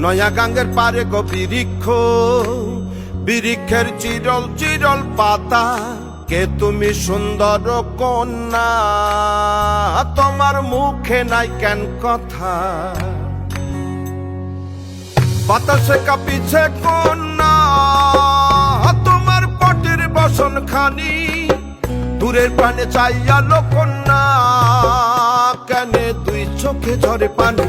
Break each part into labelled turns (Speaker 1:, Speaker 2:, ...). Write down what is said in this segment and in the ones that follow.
Speaker 1: নয়া গাঙ্গের পারে গো বিরিক্ষ বিরিক্ষের চিরল চিরল পাতা। কে তুমি সুন্দর কন্যা? তোমার মুখে নাই কেন কথা? বাতাসে কাঁপিছে কন্যা, তোমার পটের বসন খানি দূরের প্রাণে চাইয়া কন্যা, কেন দুই চোখে ঝরে পানি?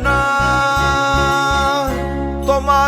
Speaker 1: তোমার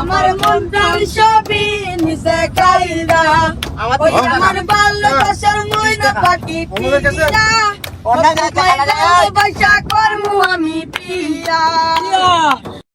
Speaker 2: আমার মন্দির ছবি নিচে ওই আমার ভালোবাসার ময়না পাখি পিয়া। বাসা করমু আমি পিয়া।